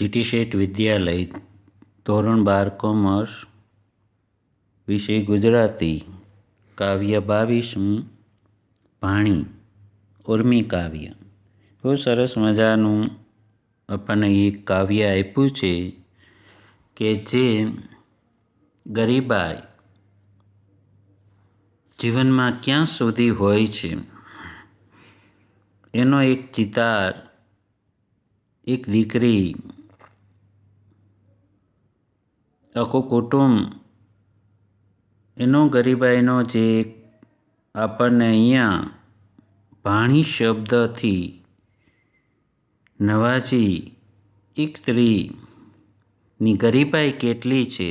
GT શેઠ વિદ્યાલય ધોરણ બાર commerce વિષય ગુજરાતી કાવ્ય બાવીસમું ભાણી ઉર્મી કાવ્ય. બહુ સરસ મજાનું આપણને એક કાવ્ય આપ્યું છે કે જે ગરીબાઈ જીવનમાં ક્યાં સુધી હોય છે. એનો એક ચિતાર એક દીકરી આખું કુટુંબ એનો ગરીબાઈનો જે આપણને અહીંયા ભાણી શબ્દથી નવાજી એક સ્ત્રીની ગરીબાઈ કેટલી છે?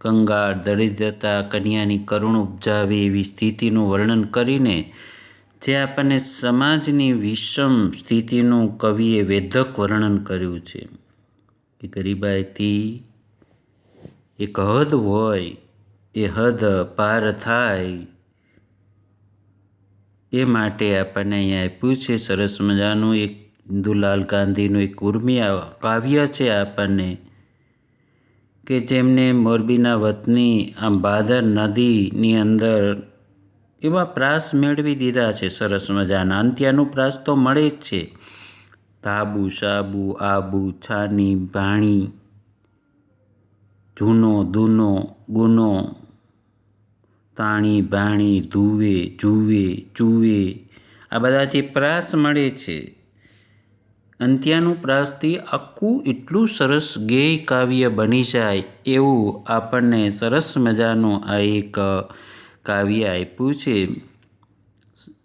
કંગાળ, દરિદ્રતા, કન્યાની કરુણ ઉપજાવી એવી સ્થિતિનું વર્ણન કરીને જે આપણને સમાજની વિષમ સ્થિતિનું કવિએ વેધક વર્ણન કર્યું છે કે ગરીબાઈથી એક હદ હોય, એ હદ પાર થાય. એ માટે આપણને અહીંયા આપ્યું છે, સરસ મજાનું એક ઇન્દુલાલ ગાંધીનું એક ઉર્મી કાવ્ય છે આપણને, કે જેમને મોરબીના વતની આમ ભાદર નદીની અંદર એવા પ્રાસ મેળવી દીધા છે, સરસ મજાના. અંત્યાનું પ્રાસ તો મળે જ છે. તાબુ, સાબુ, આબુ, છાની, ભાણી જૂનો, દૂનો, ગુનો, તાણી ભાણી ધુવે જુએ ચૂવે, આ બધા જે પ્રાસ મળે છે. અંત્યાનું પ્રાસથી આખું એટલું સરસ ગેય કાવ્ય બની જાય એવું આપણને સરસ મજાનું આ એક કાવ્ય આપ્યું છે.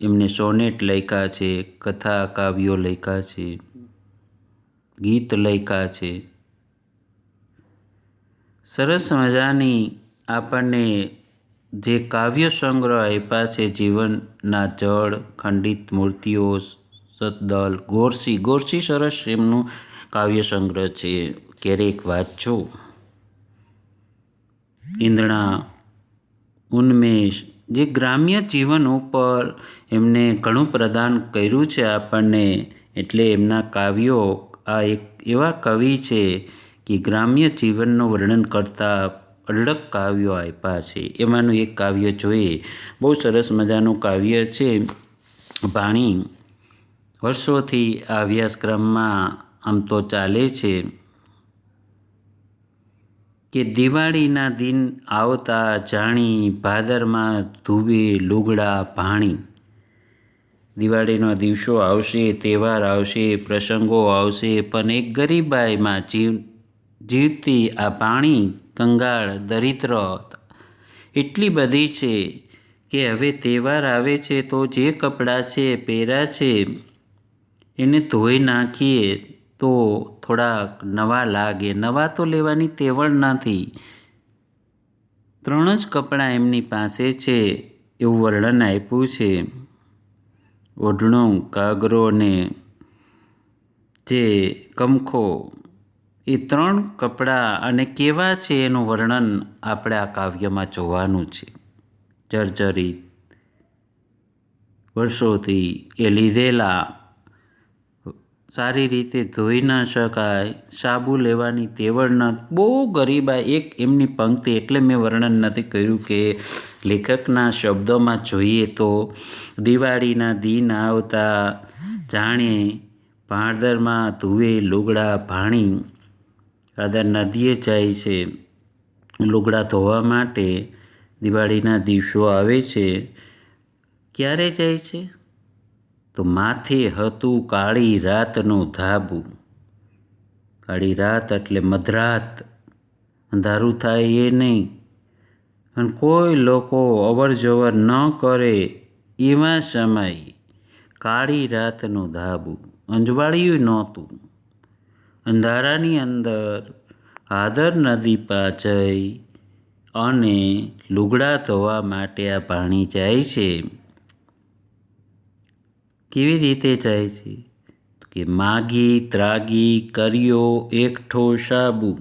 એમને સોનેટ લખ્યા છે, કથા કાવ્યો લખ્યા છે, ગીત લખ્યા છે. સરસ મજાની આપણને જે કાવ્ય સંગ્રહ આપ્યા છે, જીવનના જળ, ખંડિત મૂર્તિઓ સતદલ ગોરસી. ગોરસી સરસ એમનું કાવ્ય સંગ્રહ છે. ક્યારેક વાંચો ઈંદણા ઉન્મેષ, જે ગ્રામ્ય જીવન ઉપર એમને ઘણું પ્રદાન કર્યું છે આપણને. એટલે એમના કાવ્યો આ એક એવા કવિ છે કે ગ્રામ્ય જીવનનું વર્ણન કરતા અઢળક કાવ્યો આપ્યા છે. એમાંનું એક કાવ્ય જોઈએ. બહુ સરસ મજાનું કાવ્ય છે. ભાણી વર્ષોથી આ અભ્યાસક્રમમાં આમ તો ચાલે છે કે દિવાળીના દિન આવતા જાણી ભાદરમાં ધુવે લુગડા ભાણી. દિવાળીનો દિવસો આવશે, તહેવાર આવશે, પ્રસંગો આવશે, પણ એક ગરીબાઈમાં જીવ જીવતી આ પાણી, કંગાળ, દરિદ્ર, એટલી બધી છે કે હવે તહેવાર આવે છે તો જે કપડાં છે, પહેર્યા છે, એને ધોઈ નાખીએ તો થોડાક નવા લાગે. નવા તો લેવાની તેવડ નથી. ત્રણ જ કપડાં એમની પાસે છે એવું વર્ણન આપ્યું છે. ઓઢણું, કાગરો ને જે કમખો એ ત્રણ કપડાં અને કેવા છે એનું વર્ણન આપણે આ કાવ્યમાં જોવાનું છે. જર્જરિત વર્ષોથી એ લીધેલા, સારી રીતે ધોઈ ન શકાય, સાબુ લેવાની તેવડ ન, બહુ ગરીબા એક એમની પંક્તિ એટલે મેં વર્ણન નથી કર્યું કે લેખકના શબ્દોમાં જોઈએ તો દિવાળીના દિન આવતા, જાણે ભાણદરમાં ધુવે લુગડા ભાણી આદર નદીએ જાય છે. લુગડા ધોવા માટે દિવાળીના દિવસો આવે છે. ક્યારે જાય છે? તો માથે હતું કાળી રાતનું ધાબું. કાળી રાત એટલે મધરાત. અંધારું થાય એ નહીં. અને કોઈ લોકો અવર જવર ન કરે એવા સમયે કાળી રાતનું ધાબું. અંજવાળિયું નહોતું. અંધારાની અંદર આદર નદી પાછળ અને લુગડા ધોવા માટે આ પાણી જાય છે. કેવી રીતે જાય છે? કે માગી, ત્રાગી, કર્યો, એકઠો, સાબુ.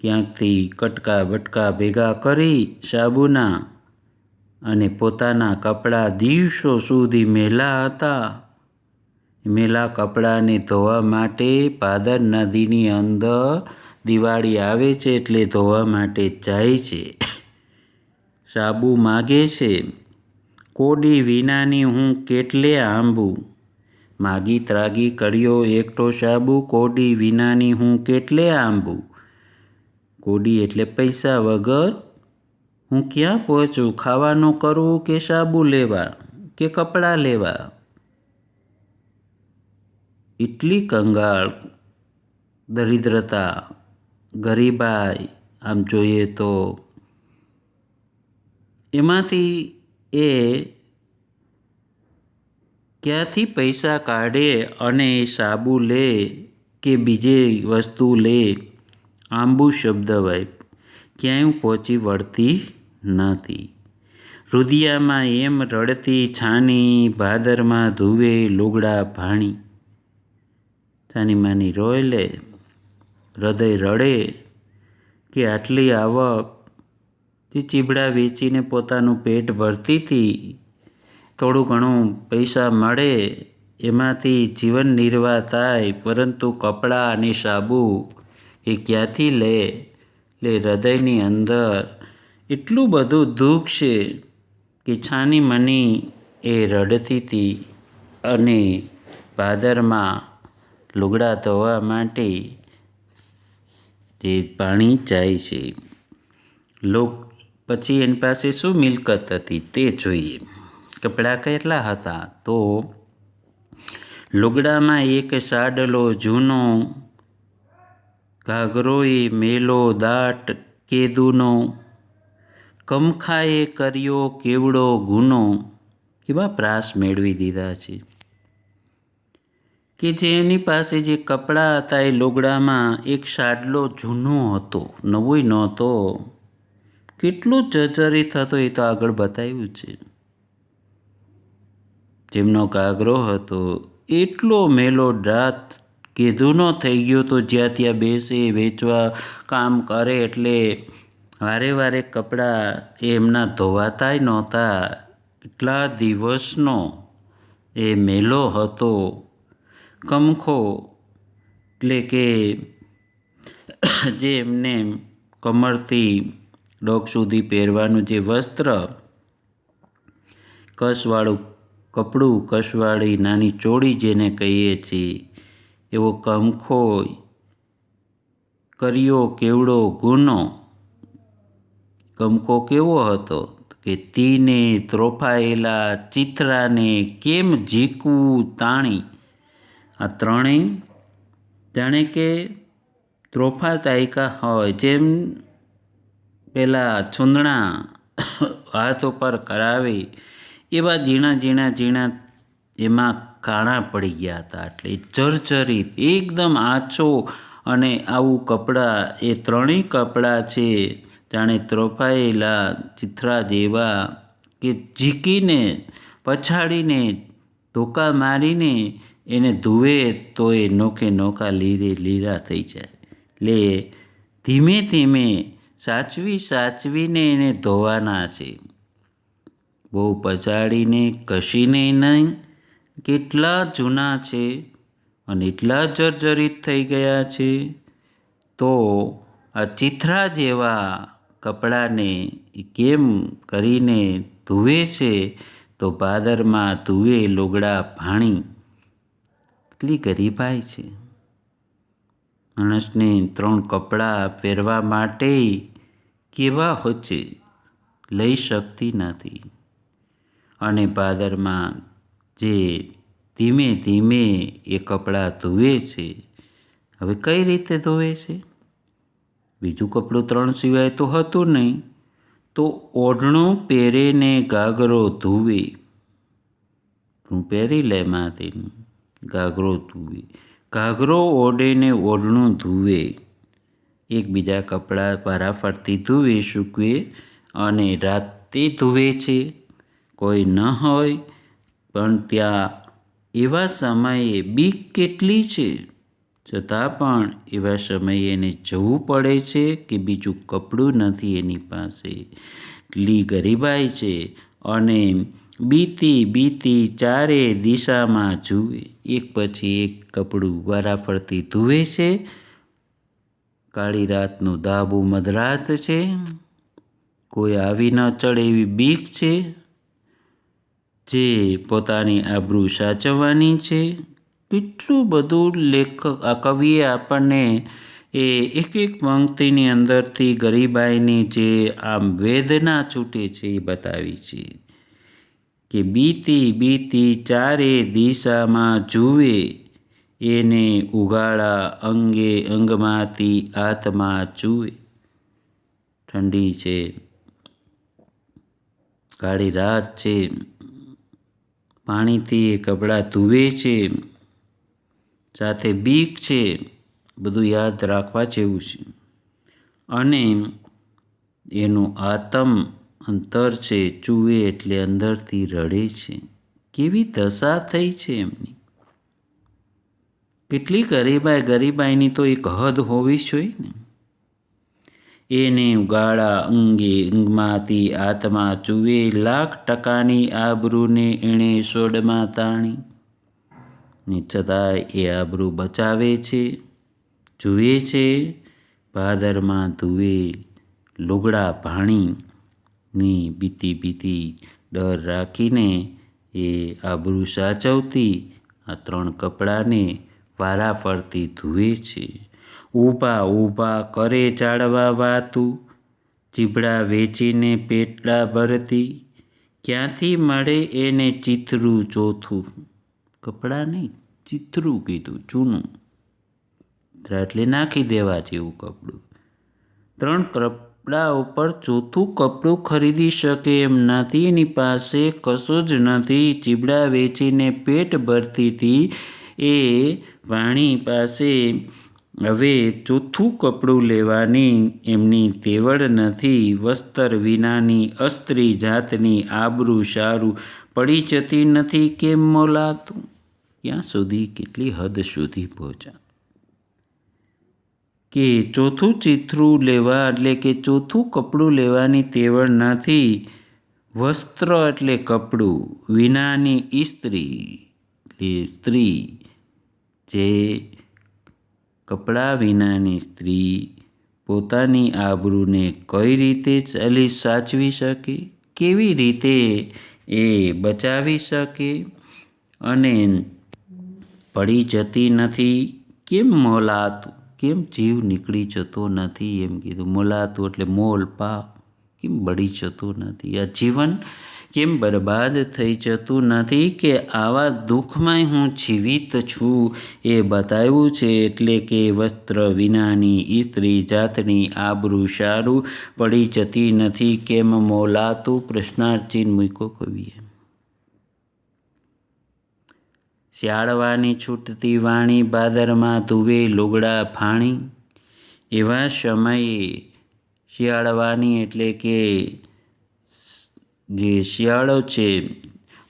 ક્યાંકથી કટકા બટકા ભેગા કરી સાબુના અને પોતાના કપડાં દિવસો સુધી મેલા હતા. મેલા કપડાને ધોવા માટે પાદર નદીની અંદર દિવાળી આવે છે એટલે ધોવા માટે જાય છે. સાબુ માગે છે. કોડી વિનાની હું કેટલે આંબુ? માગી ત્રાગી કર્યો એકટો સાબુ. કોડી વિનાની હું કેટલે આંબુ? કોડી એટલે પૈસા વગર? હું ક્યાં પહોંચું? ખાવાનું કરવું કે સાબુ લેવા? કે કપડાં લેવા? એટલી કંગાળ દરિદ્રતા ગરીબાઈ આમ જોઈએ તો એમાંથી એ ક્યાંથી પૈસા કાઢે અને સાબુ લે કે બીજે વસ્તુ લે આંબુ શબ્દ વાય ક્યાંય પહોંચી વળતી નથી રુદિયામાં એમ રડતી છાની ભાદરમાં ધુવે લુગડા ભાણી છાની માની રોય લે હૃદય રડે કે આટલી આવક જે ચીબડા વેચીને પોતાનું પેટ ભરતી હતી, થોડું ઘણું પૈસા મળે, એમાંથી જીવન નિર્વાહ થાય, પરંતુ કપડાં અને સાબુ એ ક્યાંથી લે? લે, હૃદયની અંદર એટલું બધું દુઃખ છે કે છાની મની એ રડતી હતી અને ભાદરમાં લુગડા ધોવા માટે જે પાણી જાય છે, લોક પછી એની પાસે શું મિલકત હતી તે જોઈએ. કપડાં કેટલા હતા? તો લુગડામાં એક સાડલો જૂનો, ઘાઘરોએ મેલો દાટ કેદુનો, કમખાએ કર્યો કેવડો ગુનો, કેવા પ્રાસ મેળવી દીધા છે. કે જે એની પાસે જે કપડાં હતા એ લોગડામાં એક સાડલો જૂનો હતો નવોય નહોતો. કેટલું જર્જરિત હતો એ તો આગળ બતાવ્યું છે. જેમનો ઘાઘરો હતો, એટલો મેલો રાત કીધુંનો થઈ ગયો તો જ્યાં ત્યાં બેસે, વેચવા કામ કરે એટલે વારે વારે કપડાં એમના ધોવાતાય નહોતા. એટલા દિવસનો એ મેલો હતો. કમખો એટલે કે જે એમને કમરથી ડોક સુધી પહેરવાનું જે વસ્ત્ર, કસવાળું કપડું, કસવાળી નાની ચોળી જેને કહીએ છીએ, એવો કમખો કર્યો કેવડો ગુનો કમકો કેવો હતો કે તીને ત્રોફાયેલા ચિત્રાને કેમ ઝીકવું તાણી આ ત્રણેય જાણે કે ત્રોફા તાયકા હોય, જેમ પેલા છૂંદણા હાથ ઉપર કરાવે, એવા ઝીણા ઝીણા ઝીણા એમાં કાણા પડી ગયા હતા. એટલે જર્જરિત, એકદમ આછો અને આવું કપડાં, એ ત્રણેય કપડાં છે, જાણે ત્રોફાયેલા ચિત્રા જેવા કે ઝીકીને, પછાડીને, ધોકા મારીને એને ધુવે તો એ નોખે નોખા લીરે લીરા થઈ જાય. એટલે ધીમે ધીમે સાચવી સાચવીને એને ધોવાના છે. બહુ પછાડીને કશીને નહીં, કેટલા જૂના છે અને એટલા જર્જરિત થઈ ગયા છે. તો આ ચિત્રા જેવા કપડાને કેમ કરીને ધુવે છે? તો ભાદરમાં ધુવે લુગડા ભાણી એટલી ગરીબાઈ છે. માણસને ત્રણ કપડાં પહેરવા માટે કેવા હોય લઈ શકતી નથી. અને ભાદરમાં જે ધીમે ધીમે એ કપડાં ધોવે છે, હવે કઈ રીતે ધોવે છે? બીજું કપડું ત્રણ સિવાય તો હતું નહીં, તો ઓઢણું પહેરીને ગાગરો ધોવે. હું પહેરી લે માથેનું. ગાગરો ધુવે. ઘાઘરો ઓઢીને ઓઢણું ધુવે. એકબીજા કપડાં વારાફરતી ધુવે, સૂકવે અને રાતે ધુવે છે. કોઈ ન હોય, પણ ત્યાં એવા સમયે બીક કેટલી છે? છતાં પણ એવા સમયે એને જવું પડે છે કે બીજું કપડું નથી એની પાસે. એટલી ગરીબાઈ છે અને બીતી બીતી ચારે દિશામાં જુએ. એક પછી એક કપડું વારાફરતી ધુએ છે. કાળી રાતનું ધાબુ મધરાત છે. કોઈ આવી ન ચડે એવી બીક છે. જે પોતાની આબરૂ સાચવવાની છે. કેટલું બધું લેખક આ કવિએ આપણને એ એક એક પંક્તિની અંદરથી ગરીબાઈની જે આમ વેદના છૂટે છે એ બતાવી છે. કે બીતી બીતી ચારે દિશામાં જુએ, એને ઉગાડા અંગે અંગમાંથી આત્મા જુએ. ઠંડી છે, કાળી રાત છે, પાણીથી કપડાં ધુવે છે, સાથે બીક છે, બધું યાદ રાખવા જેવું છે. અને એનું આતમ અંતર છે ચૂએ એટલે અંદરથી રડે છે. કેવી દશા થઈ છે એમની? કેટલી ગરીબાઈ ગરીબાઈની તો એક હદ હોવી જોઈએ ને. એને ઉગાડા અંગે અંગમાંથી આત્મા ચૂવે લાખ ટકાની આબરૂને એણે સોડમાં તાણી. ને છતાંય એ આબરૂ બચાવે છે, જુએ છે, ભાદરમાં ધુએ, લુગડા ભાણી ની બીતી બીતી ડર રાખીને એ આબરૂ સાચવતી, આ ત્રણ કપડાને વારા ફરતી ધુએ છે. ઊભા ઊભા કરે ચાળવા વાતું, ચીબડા વેચીને પેટલા ભરતી. ક્યાંથી મળે એને ચિત્રું ચોથું? કપડાં નહીં ચિત્રું કીધું, ચૂનું. એટલે નાખી દેવા જેવું કપડું. ત્રણ કપડા ઉપર ચોથું કપડું ખરીદી શકે એમ નથી. એની પાસે કશું જ નથી. ચીબડા વેચીને પેટ ભરતી હતી. એ વાણી પાસે હવે ચોથું કપડું લેવાની એમની તેવડ નથી. વસ્ત્ર વિનાની અસ્ત્રી જાતની આબરૂ સારું પડી જતી નથી. કેમ મોલાતું? ક્યાં સુધી? કેટલી હદ સુધી પહોંચ્યા? કે ચોથું ચિત્રું લેવા એટલે કે ચોથું કપડું લેવાની તેવડ નથી. વસ્ત્ર એટલે કપડું, વિનાની ઇસ્ત્રી સ્ત્રી. જે કપડાં વિનાની સ્ત્રી પોતાની આબરૂને કઈ રીતે ચાલી સાચવી શકે, કેવી રીતે એ બચાવી શકે અને પડી જતી નથી, કેમ મોલાતું? કેમ જીવ નીકળી જતો નથી એમ કીધું. મોલાતું એટલે મોલ, પાપ, કેમ બળી જતું નથી? આ જીવન કેમ બરબાદ થઈ જતું નથી કે આવા દુઃખમાં હું જીવિત છું? એ બતાવ્યું છે એટલે કે વસ્ત્ર વિનાની સ્ત્રી જાતની આબરૂ સારું પડી જતી નથી. કેમ મોલાતું પ્રશ્નાર્ચિન મૂકો કવિએ? શિયાળવાની છૂટતી વાણી બાદરમાં ધુવે લુગડા ફાણી. એવા સમયે શિયાળવાની એટલે કે જે શિયાળો છે,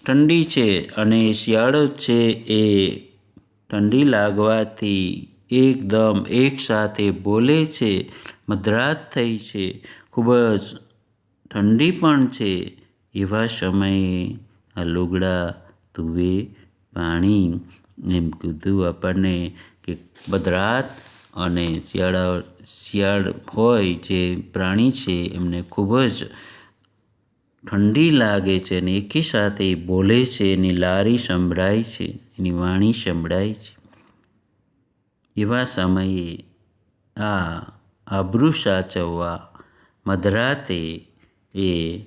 ઠંડી છે અને શિયાળો છે એ ઠંડી લાગવાથી એકદમ એકસાથે બોલે છે, મધરાત થઈ છે, ખૂબ જ ઠંડી પણ છે. એવા સમયે આ લુગડા ધુવે પાણી એમ કીધું આપણને કે મધરાત અને શિયાળા, શિયાળ હોય જે પ્રાણી છે એમને ખૂબ જ ઠંડી લાગે છે અને એકી સાથે બોલે છે એની લારી સંભળાય છે, એની વાણી સંભળાય છે. એવા સમયે આ આબરૂ સાચવવા મધરાતે એ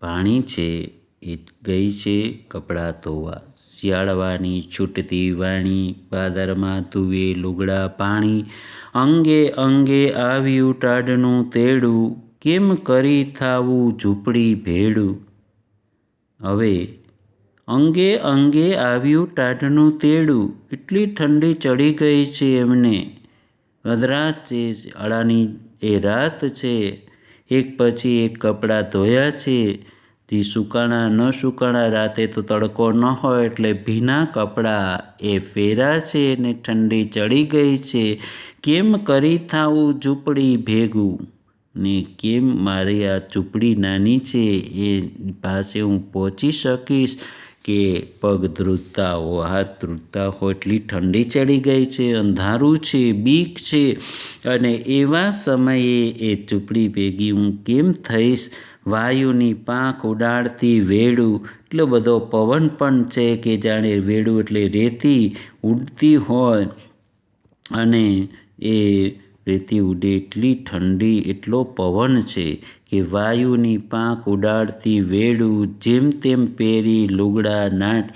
પાણી છે એ ગઈ છે, કપડાં ધોવા. શિયાળવાની છૂટતી વાણી પાદરમાં ધુએ લુગડા પાણી. અંગે અંગે આવ્યું ટાઢનું તેડું. કેમ કરી થાવું ઝૂંપડી ભેડું? હવે, અંગે અંગે આવ્યું ટાઢનું તેડું. એટલી ઠંડી ચડી ગઈ છે એમને. અધરાત છે અળાની એ રાત છે. એક પછી એક કપડાં ધોયા છે. તે સુકાણા, ન સુકાણા, રાતે તો તડકો ન હોય એટલે ભીના કપડાં એ ફેરા છે ને ઠંડી ચડી ગઈ છે. કેમ કરી થાવું ઝૂંપડી ભેગું? ને કેમ મારી આ ઝૂંપડી નાની છે? એ પાસે હું પહોંચી શકીશ. કે પગ ધ્રુજતા હો હાથ ધ્રુજતા હો એટલી ઠંડી ચડી ગઈ છે, અંધારું છે, બીક છે. અને એવા સમયે એ ચૂપડી ભેગી હું કેમ થઈશ? વાયુની પાંખ ઉડાડતી વેડું, એટલો બધો પવન પણ છે કે જાણે વેડું એટલે રેતી ઉડતી હોય. અને એ રેતી ઉડે, એટલી ઠંડી, એટલો પવન છે કે વાયુની પાંખ ઉડાડતી વેડું જેમ તેમ પહેરી લુગડા નાટ,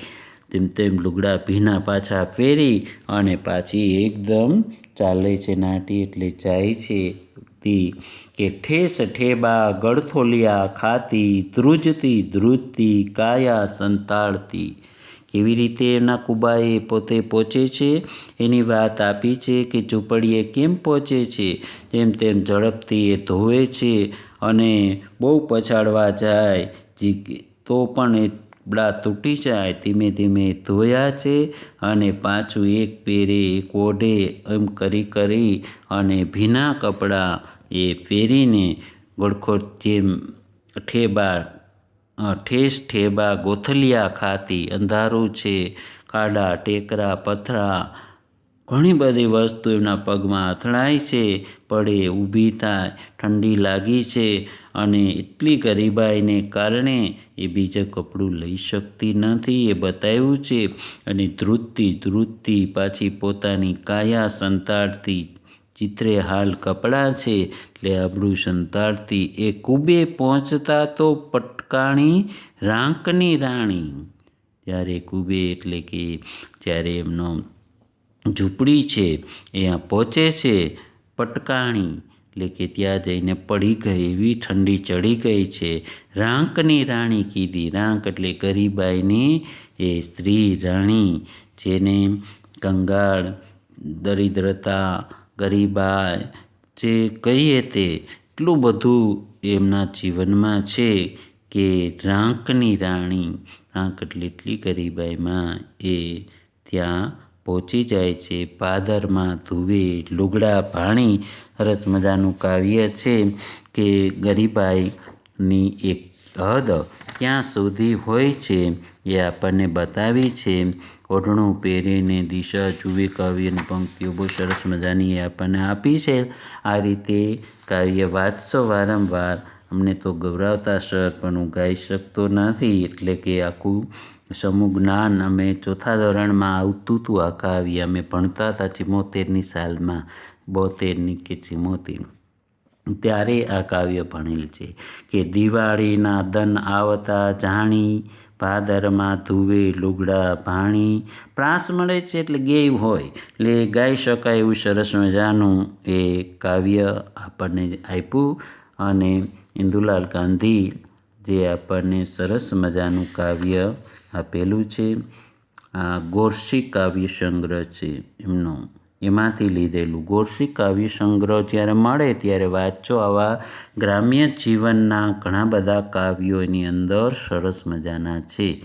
તેમ તેમ લુગડા ભીના પાછા પહેરી અને પાછી એકદમ ચાલે છે નાટી એટલે જાય છે તી કે ઠેસ ઠેબા ગળથોલિયા ખાતી, ધ્રુજતી ધ્રુજતી, કાયા સંતાડતી કેવી રીતે એના કુબાએ પોતે પહોંચે છે. એની વાત આપી છે કે ઝૂંપડીએ કેમ પહોંચે છે? તેમ તેમ ઝડપથી એ ધોવે છે અને બહુ પછાડવા જાય. તો પણ એ બળા તૂટી જાય. ધીમે ધીમે ધોયા છે અને પાછું એક પહેરે એક ઓઢે એમ કરી કરી અને ભીના કપડાં એ પહેરીને ગળખો જેમ ઠેબા ઠેસ ઠેબા ગોથલિયા ખાતી, અંધારું છે ખાડા ટેકરા, પથરા, ઘણી બધી વસ્તુ એમના પગમાં અથડાય છે, પડે, ઊભી થાય, ઠંડી લાગી છે અને એટલી ગરીબાઈને કારણે એ બીજું કપડું લઈ શકતી નથી, એ બતાવ્યું છે અને ધ્રુજતી ધ્રુજતી પાછી પોતાની કાયા સંતાડતી ચિત્રે હાલ કપડાં છે, એટલે આબડું સંતાડતી, એ કુબે પહોંચતા તો પટકાણી રાંકની રાણી. ત્યારે કુબે એટલે કે જ્યારે એમનો ઝૂંપડી છે, એ પહોંચે છે પટકાણી, એટલે કે ત્યાં જઈને પડી ગઈ એવી ઠંડી ચડી ગઈ છે. રાંકની રાણી કીધી, રાંક એટલે ગરીબાઈની એ સ્ત્રી રાણી, જેને કંગાળ, દરિદ્રતા, ગરીબાઈ, જે કહીએ તે, એટલું બધું એમના જીવનમાં છે. કે રાંકની રાણી, રાંક એટલે એટલી ગરીબાઈમાં એ ત્યાં પહોંચી જાય છે. પાદરમાં ધુવે, લુગડા ભાણી. સરસ મજાનું કાવ્ય છે કે ગરીબાઈની એક હદ ક્યાં સુધી હોય છે એ આપણને બતાવી છે. ઓઢણું પહેરીને દિશા જુએ કાવ્યની પંક્તિઓ બહુ સરસ મજાની એ આપણને આપી છે. આ રીતે કાવ્ય વાંચશો વારંવાર અમને તો ગભરાવતા સર, પણ હું ગાઈ શકતો નથી. એટલે કે આખું સમૂહ જ્ઞાન અમે ચોથા ધોરણમાં આવતું હતું આ કાવ્ય અમે ભણતા હતા ચિમોતેરની સાલમાં. બોતેરની કે ચિમોતેર. ત્યારે આ કાવ્ય ભણેલ છે કે દિવાળીના દન આવતા જાણી, ભાદરમાં ધુવે લુગડા ભાણી. પ્રાસ મળે છે એટલે ગેવ હોય. એટલે ગાઈ શકાય એવું સરસ મજાનું એ કાવ્ય આપણને આપ્યું. અને ઇન્દુલાલ ગાંધી જે આપણને સરસ મજાનું કાવ્ય આપેલું છે. આ ગોરસી કાવ્ય સંગ્રહ છે એમનો. એમાંથી લીધેલું ગોરસી કાવ્ય સંગ્રહ જ્યારે મળે ત્યારે વાંચો. આવા ગ્રામ્ય જીવનના ઘણા બધા કાવ્યો એની અંદર સરસ મજાના છે.